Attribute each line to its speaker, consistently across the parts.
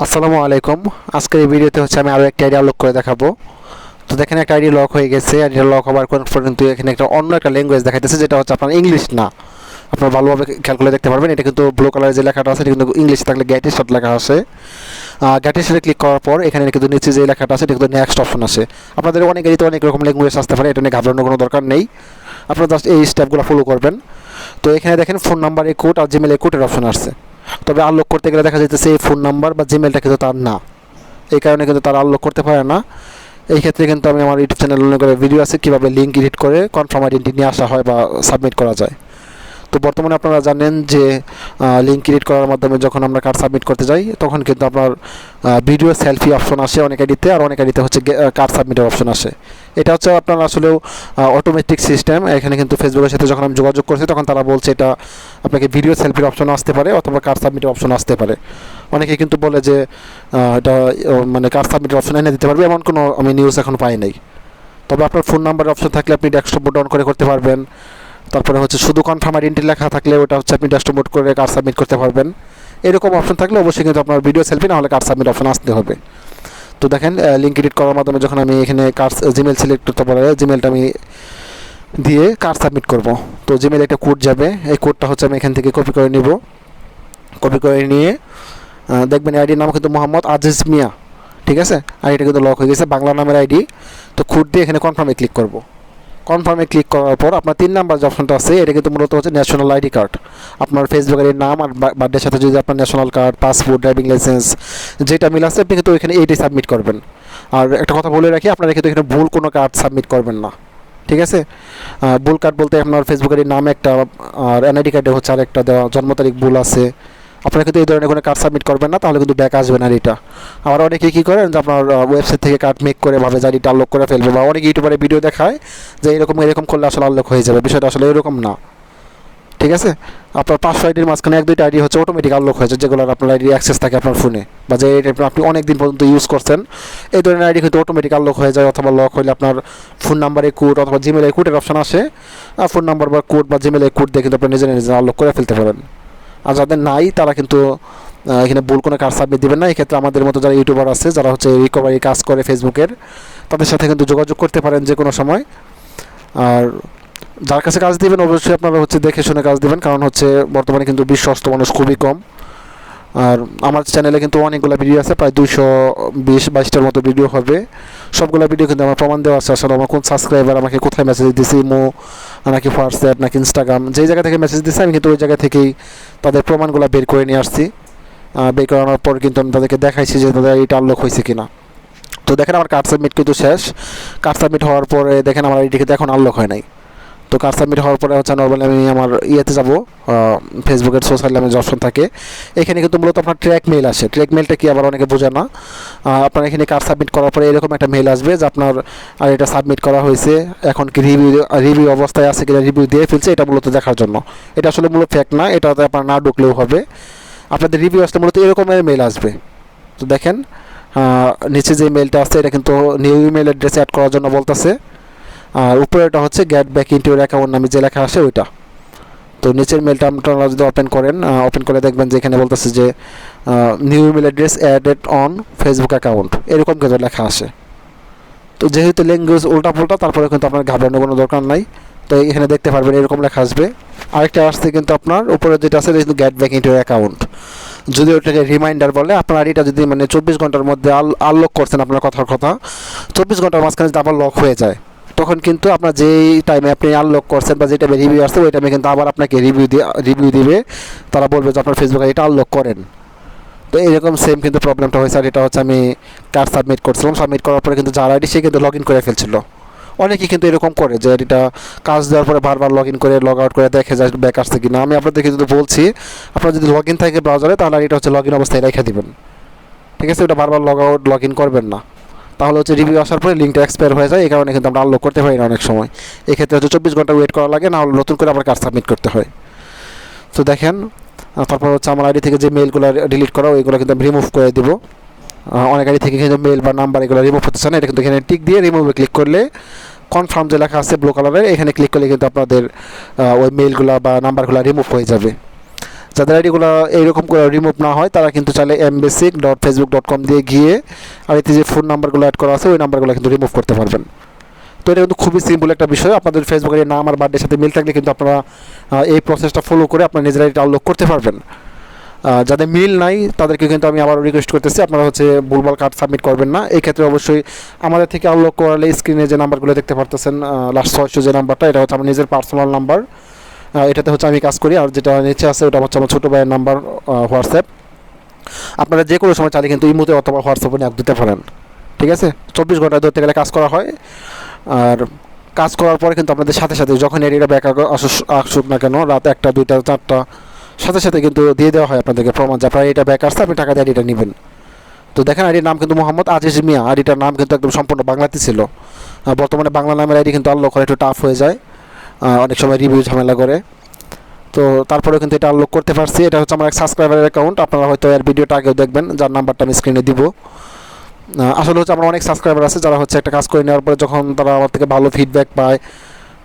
Speaker 1: আসসালামু আলাইকুম। আজকের এই ভিডিওতে হচ্ছে আমি আরও একটি আইডি আনলক করে দেখাবো। তো দেখেন একটা আইডি লক হয়ে গেছে। আইডিটা লক হওয়ার পর কিন্তু এখানে একটা অন্য একটা ল্যাঙ্গুয়েজ দেখাইতেছে, যেটা হচ্ছে আপনার ইংলিশ না। আপনারা ভালোভাবে খেয়াল করে দেখতে পারবেন। এটা কিন্তু ব্লু কালারের যে লেখাটা আছে, এটা কিন্তু ইংলিশ থাকলে গ্যাটি শট লেখা আছে। গ্যাটি শটে ক্লিক করার পর এখানে কিন্তু নিচে যে লেখাটা আছে, এটা কিন্তু নেক্সট অপশন আছে। আপনাদের অনেক এরিতে অনেক রকম ল্যাঙ্গুয়েজ আসতে পারে, এটা নিয়ে ঘাবড়ানোর কোনো দরকার নেই। আপনারা জাস্ট এই স্টেপগুলো ফলো করবেন। তো এখানে দেখেন ফোন নাম্বার এই কোড আর জিমেল এই কোডের অপশন আসছে। তবে আনলক করতে গেলে দেখা যাচ্ছে এই ফোন নাম্বার বা জিমেলটা কিন্তু তার না। এই কারণে কিন্তু তারা আনলক করতে পারে না। এই ক্ষেত্রে কিন্তু আমি আমার ইউটিউব চ্যানেল ভিডিও আছে, কীভাবে লিঙ্ক এডিট করে কনফার্ম আইডেন্টি নিয়ে আসা হয় বা সাবমিট করা যায়। তো বর্তমানে আপনারা জানেন যে লিঙ্ক ক্রিয়েট করার মাধ্যমে যখন আমরা কার্ড সাবমিট করতে যাই, তখন কিন্তু আপনার ভিডিও সেলফি অপশন আসে অনেক আইডিতে আর অনেক আইডিতে হচ্ছে কার্ড সাবমিটের অপশন আসে। এটা হচ্ছে আপনার আসলেও অটোমেটিক সিস্টেম এখানে কিন্তু ফেসবুকের সাথে যখন আমি যোগাযোগ করছি, তখন তারা বলছে এটা আপনাকে ভিডিও সেলফির অপশন আসতে পারে, অথবা কার্ড সাবমিটের অপশন আসতে পারে। অনেকে কিন্তু বলে যে এটা মানে কার্ড সাবমিটের অপশন এনে দিতে পারবে, এমন কোনো আমি নিউজ এখন পাই নাই। তবে আপনার ফোন নাম্বারের অপশন থাকলে আপনি ডেস্কটপ ডাউন করে করতে পারবেন। তারপরে হচ্ছে শুধু কনফার্ম আইডেন্টি লেখা থাকলে ওটা হচ্ছে আপনি ডেস্কটপ করে কার্ড সাবমিট করতে পারবেন। এরকম অপশন থাকলে অবশ্যই কিন্তু আপনার ভিডিও সেলফি না হলে কার্ড সাবমিট অপশন আসতে হবে। তো দেখেন লিঙ্ক এডিট করার মাধ্যমে যখন আমি এখানে কার্ড জিমেল সিলেক্ট করতে পারে জিমেলটা আমি দিয়ে কার্ড সাবমিট করব। তো জিমেল একটা কোড যাবে, এই কোডটা হচ্ছে আমি এখান থেকে কপি করে নিব। কপি করে নিয়ে দেখবেন আইডির নাম কিন্তু মোহাম্মদ আজিজ মিয়া, ঠিক আছে? আইডিটা কিন্তু লক হয়ে গেছে, বাংলা নামের আইডি তো কোড দিয়ে এখানে কনফার্মে ক্লিক করব। কনফার্মে ক্লিক করার পর আপনার তিন নাম্বার যে অপশনটা আছে, এটা কিন্তু মূলত হচ্ছে ন্যাশনাল আইডি কার্ড আপনার ফেসবুকের নাম আর বার্থডের সাথে যদি আপনার national card passport driving licence যেটা মিল আছে, আপনি কিন্তু ওইখানে এইটাই সাবমিট করবেন। আর একটা কথা বলে রাখি, আপনারা কিন্তু এখানে ভুল কোনো কার্ড সাবমিট করবেন না। ঠিক আছে? ভুল কার্ড বলতে আপনার ফেসবুকের নাম একটা, আর এনআইডি কার্ডে হচ্ছে আরেকটা দেওয়া, জন্ম তারিখ ভুল আছে। আপনারা কিন্তু এই ধরনের কোনো কার্ড সাবমিট করবেন না, তাহলে কিন্তু ব্যাক আসবে না এটা আবার অনেকে কী করেন যে আপনার ওয়েবসাইট থেকে কার্ড মেক করে ভাবে যে এটা আনলক করে ফেলবে, বা অনেক ইউটিউবারে ভিডিও দেখায় যে এরকম এরকম করলে আসলে আনলক হয়ে যাবে। বিষয়টা আসলে এরকম না। ঠিক আছে? আপনার পাঁচশো আইডির মাঝখানে এক, দুইটা আইডি হচ্ছে অটোমেটিক আনলক হয়েছে যেগুলোর আপনার আইডি অ্যাক্সেস থাকে আপনার ফোনে বা যে আপনি অনেক দিন পর্যন্ত ইউজ করছেন, এই ধরনের আইডি কিন্তু অটোমেটিক আনলক হয়ে যায়, অথবা লক হলে আপনার ফোন নাম্বারে কোড অথবা জিমেলে কোডের অপশন আসে। আর ফোন নাম্বার বা কোড বা জিমেলে কোড দিয়ে কিন্তু আপনি নিজে নিজে আনলক করে ফেলতে পারেন। আর যাদের নাই, তারা কিন্তু এখানে ভুল কোনো কাজ সাবমিট দেবেন না। এক্ষেত্রে আমাদের মতো যারা ইউটিউবার আছে, যারা হচ্ছে রিকভারি কাজ করে ফেসবুকের তাদের সাথে কিন্তু যোগাযোগ করতে পারেন যে কোনো সময়। আর যার কাছে কাজ দিবেন, অবশ্যই আপনারা হচ্ছে দেখে শুনে কাজ দিবেন, কারণ হচ্ছে বর্তমানে কিন্তু বিশ্বস্ত মানুষ খুবই কম। আর আমার চ্যানেলে কিন্তু অনেকগুলো ভিডিও আছে, প্রায় দুশো বিশ, বাইশটার মতো ভিডিও হবে। সবগুলো ভিডিও কিন্তু আমার প্রমাণ দেওয়া আছে, আসলে আমার কোন সাবস্ক্রাইবার আমাকে কোথায় মেসেজ দিয়েছে ইমো নাকি হোয়াটসঅ্যাপ নাকি ইনস্টাগ্রাম যেই জায়গা থেকে মেসেজ দিচ্ছে আমি কিন্তু ওই জায়গা থেকেই তাদের প্রমাণগুলো বের করে নিয়ে আসছি। বের করানোর পর কিন্তু আমি তাদেরকে দেখাইছি যে তাদের এটা আনলক হয়েছে কিনা। তো দেখেন আমার কার্ড সাবমিট কিন্তু শেষ। কার্ড সাবমিট হওয়ার পরে দেখেন আমার কিন্তু এখন আনলক হয় নাই। তো কার্ড সাবমিট হওয়ার পরে হচ্ছে নর্মালি আমি আমার ইয়েতে যাব ফেসবুকের সোশ্যাল যে অপশন থাকে। এখানে কিন্তু মূলত আপনার ট্র্যাক মেল আসে। ট্র্যাক মেলটা কি আবার অনেকে বোঝে না। আপনার এখানে কার্ড সাবমিট করার পরে এরকম একটা মেল আসবে যে আপনার, আর এটা সাবমিট করা হয়েছে, এখন কি রিভিউ রিভিউ অবস্থায় আছে কিনা রিভিউ দিয়ে ফেলছে, এটা মূলত দেখার জন্য। এটা আসলে মূলত ফ্যাক না, এটাতে আপনার না ঢুকলেও হবে। আপনাদের রিভিউ আসলে মূলত এরকমের মেল আসবে। তো দেখেন নিচে যে মেলটা আছে, এটা কিন্তু নিউ ইমেল অ্যাড্রেস অ্যাড করার জন্য বলতেছে। আর উপরেটা হচ্ছে গেট ব্যাক ইন্টু অ্যাকাউন্ট নামে যে লেখা আসে ওইটা। তো নিচের মেলটা আপনারা যদি ওপেন করেন ওপেন করে দেখবেন যে এখানে বলতেছে যে new email address added on Facebook account এরকম কিন্তু লেখা আসে তো যেহেতু ল্যাঙ্গুয়েজ উল্টাপাল্টা, তারপরে কিন্তু আপনার ঘাবড়ানোর কোনো দরকার নাই। তো এখানে দেখতে পারবেন এরকম লেখা আসবে। আরেকটা আসছে কিন্তু আপনার, উপরে যেটা আছে কিন্তু গেট ব্যাক ইন্টু অ্যাকাউন্ট যদি ওটাকে রিমাইন্ডার বলে, আপনার এটা যদি মানে চব্বিশ ঘণ্টার মধ্যে আল আনলক করছেন আপনার কথার কথা, চব্বিশ ঘণ্টার মাঝখানে যদি আবার লক হয়ে যায় তখন কিন্তু আপনার যেই টাইমে আপনি আনলক করছেন বা যে টাইমে রিভিউ আসছে, ওই টাইমে কিন্তু আবার আপনাকে রিভিউ দিয়ে রিভিউ দিবে। তারা বলবে যে আপনার ফেসবুকে এটা আনলক করেন। তো এরকম সেম কিন্তু প্রবলেমটা হয়েছে। আর এটা হচ্ছে আমি কার্ড সাবমিট করছিলাম। সাবমিট করার পরে কিন্তু যার আইডি সে কিন্তু লগ ইন করে ফেলছিল। অনেকেই কিন্তু এরকম করে যে এটা কাজ দেওয়ার পরে বারবার লগ ইন করে লগ আউট করে দেখে যায় ব্যাক আসছে কিনা। আমি আপনাদেরকে যদি বলছি, আপনার যদি লগ ইন থাকে ব্রাউজারে তাহলে এটা হচ্ছে লগ ইন অবস্থায় রেখে দেবেন। ঠিক আছে? ওটা বারবার লগ আউট লগ ইন করবেন না। তাহলে হচ্ছে রিভিউ আসার পরে লিঙ্কটা এক্সপায়ার হয়ে যায়, এই কারণে কিন্তু আমরা আনলক করতে পারি না অনেক সময়। এক্ষেত্রে হচ্ছে চব্বিশ ঘণ্টা ওয়েট করা লাগে না হলে নতুন করে আবার কাজ সাবমিট করতে হয়। তো দেখেন তারপর হচ্ছে আমার আইডি থেকে যে মেলগুলো ডিলিট করা, ওইগুলো কিন্তু আমি রিমুভ করে দেবো। অনেক আইডি থেকে কিন্তু মেল বা নাম্বার এগুলো রিমুভ হতে না, এটা কিন্তু এখানে টিক দিয়ে রিমুভে ক্লিক করলে কনফার্ম যে লেখা আছে ব্লু কালারের এখানে ক্লিক করলে কিন্তু আপনাদের ওই মেলগুলো বা নাম্বারগুলো রিমুভ হয়ে যাবে। যাদের আইডিগুলো এইরকম করে রিমুভ না হয়, তারা কিন্তু চাইলে mbasic dot Facebook dot com দিয়ে গিয়ে আর এতে যে ফোন নাম্বারগুলো অ্যাড করা আছে, ওই নাম্বারগুলো কিন্তু রিমুভ করতে পারবেন। তো এটা কিন্তু খুবই সিম্পল একটা বিষয়। আপনাদের ফেসবুকের নাম আর বার্থডের সাথে মিল থাকলে কিন্তু আপনারা এই প্রসেসটা ফলো করে আপনার নিজের নিজেরাই ডাউনলোড করতে পারবেন। যাদের মিল নাই, তাদেরকে কিন্তু আমি আবার রিকোয়েস্ট করতেছি, আপনারা হচ্ছে ভুলভাল কার্ড সাবমিট করবেন না। এই ক্ষেত্রে অবশ্যই আমাদের থেকে আনলক করালে স্ক্রিনে যে নাম্বারগুলো দেখতে পারতেছেন লাস্ট ছয়শো যে নাম্বারটা এটা হচ্ছে আমার নিজের পার্সোনাল নাম্বার এটাতে হচ্ছে আমি কাজ করি, আর যেটা নিচে আছে ওটা হচ্ছে আমার ছোটো ভাইয়ের নাম্বার হোয়াটসঅ্যাপ। আপনারা যে কোনো সময় চালিয়ে কিন্তু ইমোতে অথবা হোয়াটসঅ্যাপে নিয়ে দিতে পারেন, ঠিক আছে? চব্বিশ ঘণ্টা ধরতে গেলে কাজ করা হয়, আর কাজ করার পরে কিন্তু আপনাদের সাথে সাথে যখন এরিয়া ব্যাক আসুক না কেন, রাত একটা, দুইটা, চারটা, সাথে সাথে কিন্তু দিয়ে দেওয়া হয় আপনাদেরকে প্রমাণ যে আপনার এটা ব্যাক আসছে আপনি টাকা দিয়ে আইডিটা নেবেন। তো দেখেন আইডির নাম কিন্তু মোহাম্মদ আজিজ মিয়া, আইডিটার নাম কিন্তু একদম সম্পূর্ণ বাংলাতে ছিল। বর্তমানে বাংলা নামের আইডি কিন্তু আনলক করা একটু টাফ হয়ে যায়। অনেক সময় রিভিউ ঝামেলা করে। তো তারপরেও কিন্তু এটা আনলক করতে পারছি। এটা হচ্ছে আমার এক সাবস্ক্রাইবারের অ্যাকাউন্ট আপনারা হয়তো এর ভিডিওটা আগেও দেখবেন, যার নাম্বারটা আমি স্ক্রিনে দিব। আসলে হচ্ছে আমার অনেক সাবস্ক্রাইবার আছে, যারা হচ্ছে একটা কাজ করে নেওয়ার পরে যখন তারা আমার থেকে ভালো ফিডব্যাক পায়,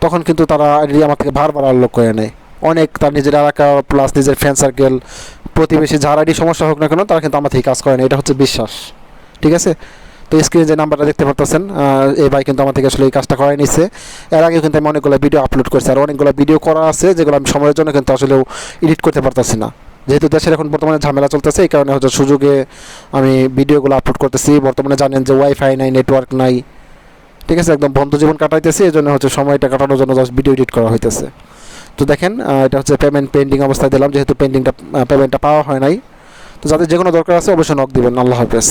Speaker 1: তখন কিন্তু তারা আইডি আমার থেকে বারবার আনলক করে নেয়। অনেক তার নিজের এলাকা প্লাস নিজের ফ্রেন্ড সার্কেল প্রতিবেশী যারা আইডি সমস্যা হোক না কেন, তারা কিন্তু আমার থেকে কাজ করে না এটা হচ্ছে বিশ্বাস। ঠিক আছে? তো স্ক্রিনে যে নাম্বারটা দেখতে পারতেছেন এই ভাই কিন্তু আমার থেকে আসলে এই কাজটা করাই নিচ্ছে এর আগে কিন্তু আমি অনেকগুলো ভিডিও আপলোড করছি, আর অনেকগুলো ভিডিও করা আছে যেগুলো আমি সময়ের জন্য কিন্তু আসলেও এডিট করতে পারতেছি না। যেহেতু দেশের এখন বর্তমানে ঝামেলা চলতেছে, এই কারণে হচ্ছে সুযোগে আমি ভিডিওগুলো আপলোড করতেছি। বর্তমানে জানেন যে ওয়াইফাই নাই নেটওয়ার্ক নাই, ঠিক আছে, একদম বন্ধ জীবন কাটাইতেছি, এই জন্য হচ্ছে সময়টা কাটানোর জন্য জাস্ট ভিডিও এডিট করা হইতেছে। তো দেখেন এটা হচ্ছে পেমেন্ট পেন্ডিং অবস্থায় দিলাম, যেহেতু পেন্ডিংটা পেমেন্টটা পাওয়া হয় নাই। তো যাদের যে কোনো দরকার আছে অবশ্যই নক দিবেন, আল্লাহ হাফেজ।